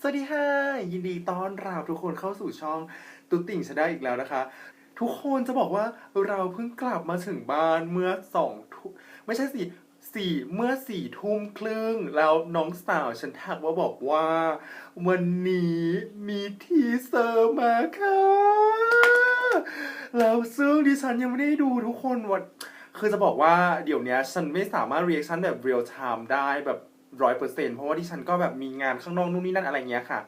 สวัสดีค่ะ ยินดีต้อนรับทุกคนเข้าสู่ช่องตุ๊ติ่งชาแนลอีกแล้วนะคะ ทุกคนจะบอกว่าเราเพิ่งกลับมาถึงบ้านเมื่อสองทุ่มไม่ใช่สิสี่เมื่อสี่ทุ่มครึ่งแล้วน้องสาวฉันทักว่าบอกว่า วันนี้มีทีเซอร์มาค่ะแล้วซึ่งดิฉันยังไม่ได้ดูทุกคนวันคือจะบอกว่าเดี๋ยวนี้ฉันไม่สามารถ reaction แบบ real time ได้แบบ ร้อยเปอร์เซ็นเพราะว่าดิฉันก็แบบมีงานข้างนอกนู่นนี่นั่นอะไรเงี้ยค่ะ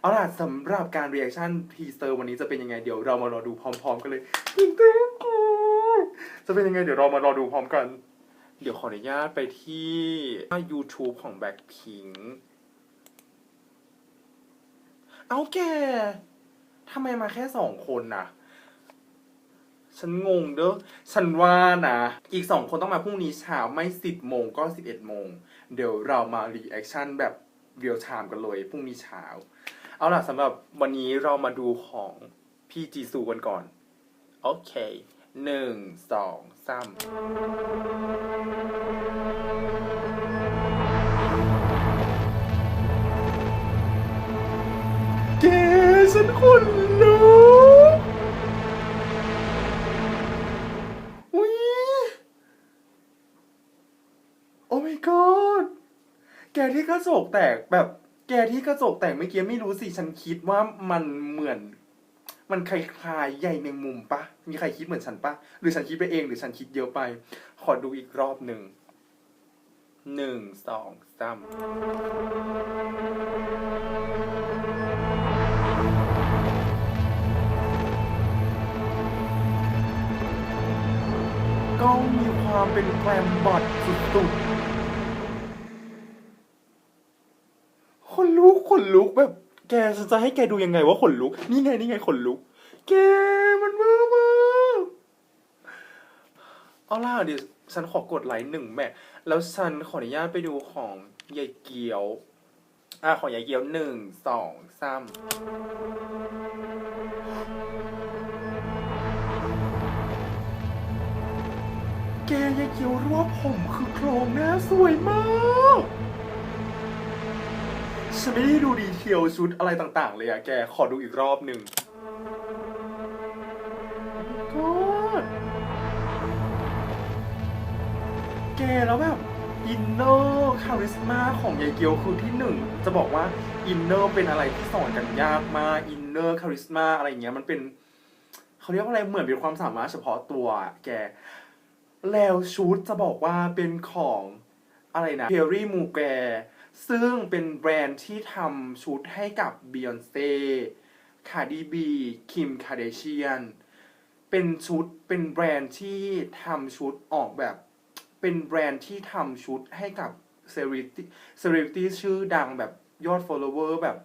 เอาล่ะสำหรับการ reaction teaser วันนี้จะเป็นยังไงเดี๋ยวเรามารอดูพร้อมๆกันเลยตื่นเต้นจะเป็นยังไงเดี๋ยวเรามารอดูพร้อมกัน เดี๋ยวขออนุญาตไปที่ YouTube ของ Blackpink เอาแกทำไมมาแค่สองคนน่ะ ฉันงงเด้อ ฉันว่านะ อีกสองคนต้องมาพรุ่งนี้เช้าไม่สิบโมงก็สิบเอ็ดโมง เดี๋ยวเรามารีแอคชั่นแบบเรียลไทม์กันเลยพรุ่งนี้เช้า เอาล่ะสำหรับวันนี้เรามาดูของพี่จีซูกันก่อน โอเคหนึ่งสองสามเกฉันคนลุก แกที่กระจกแตกแบบแกที่กระจกแตกเมื่อกี้ไม่รู้สิฉันคิดว่ามันเหมือน มันคล้ายๆใยแมงมุมปะมีใครคิดเหมือนฉันปะหรือฉันคิดไปเองหรือฉันคิดเยอะไป ขอดูอีกรอบหนึ่งหนึ่งสองสามก็มีความเป็นแกรมบอดสุดๆ ข นลุกขนลุกแบบ แกฉันจะให้แกดูยังไงว่าขนลุก นี่ไงนี่ไงขนลุก แกมันเวอร์มากเอาล่ะเดี๋ยวฉันขอกดไลค์หนึ่งแม่แล้วฉันขออนุญาตไปดูของยายเกียวอะของยายเกียวหนึ่งสองสามแกยายเกียวรวบผมคือโครงหน้าสวยมาก ฉันไม่ได้ดูดีเทลชุดอะไรต่างๆ เลยอะแก ขอดูอีกรอบหนึ่งก็แกแล้วแบบอินเนอร์คาริสมาของยายเกียวคือที่หนึ่ง จะบอกว่าอินเนอร์เป็นอะไรที่สอนกันยากมากอินเนอร์คาริสมาอะไรอย่างเงี้ยมันเป็นเขาเรียกว่าอะไรเหมือนเป็นความสามารถเฉพาะตัวอะแก แล้วชุดจะบอกว่าเป็นของอะไรนะเ e อรี่มูแก ซึ่งเป็นแบรนด์ที่ทำชุดให้กับ Beyonce Cardi B Kim Kardashian เป็นชุดเป็นแบรนด์ที่ทำชุดออกแบบ เป็นแบรนด์ที่ทำชุดให้กับเซเลบริตี้เซเลบริตี้ชื่อดังแบบยอด follower แบบ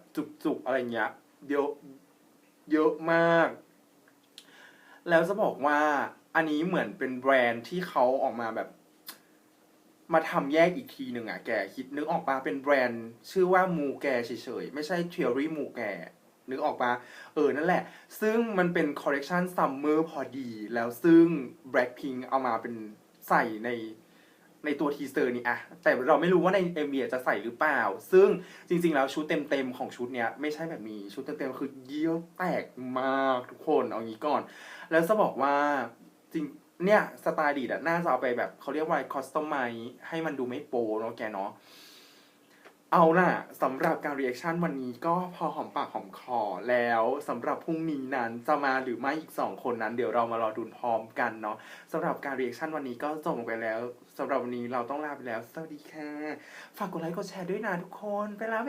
จุกๆ อะไรเงี้ยเยอะเยอะมาก แล้วจะบอกว่าอันนี้เหมือนเป็นแบรนด์ที่เขาออกมาแบบ มาทำแยกอีกทีหนึ่งอะแกคิดนึกออกปะเป็นแบรนด์ ชื่อว่ามูแกเฉยๆ ไม่ใช่เทอรี่มูแกนึกออกปะเออ นั่นแหละ ซึ่งมันเป็นคอลเลกชันซัมเมอร์พอดี แล้วซึ่ง Blackpink เอามาเป็นใส่ในในตัวทีเซอร์นี่อะแต่เราไม่รู้ว่าใน MV จะใส่หรือเปล่า ซึ่งจริงๆ แล้วชุดเต็มๆ ของชุดเนี้ยไม่ใช่แบบนี้ ชุดเต็มๆ คือเยี่ยวแตกมากทุกคน เอางี้ก่อน แล้วจะบอกว่าจริง เนี่ยสไตล์ดีดอะน่าจะเอาไปแบบเขาเรียกว่าคอสตอมไมให้มันดูไม่โปเนาะแกเนาะเอาล่ะสำหรับการรีแอคชั่นวันนี้ก็พอหอมปากหอมคอแล้วสำหรับพรุ่งนี้นั้นจะมาหรือไม่อีกสองคนนั้น เดี๋ยวเรามารอดูพร้อมกันเนาะสำหรับการรีแอคชั่นวันนี้ก็จบลงไปแล้วสำหรับวันนี้เราต้องลาไปแล้ว สวัสดีค่ะ ฝากกดไลค์กดแชร์ด้วยนะทุกคนไปแล้ว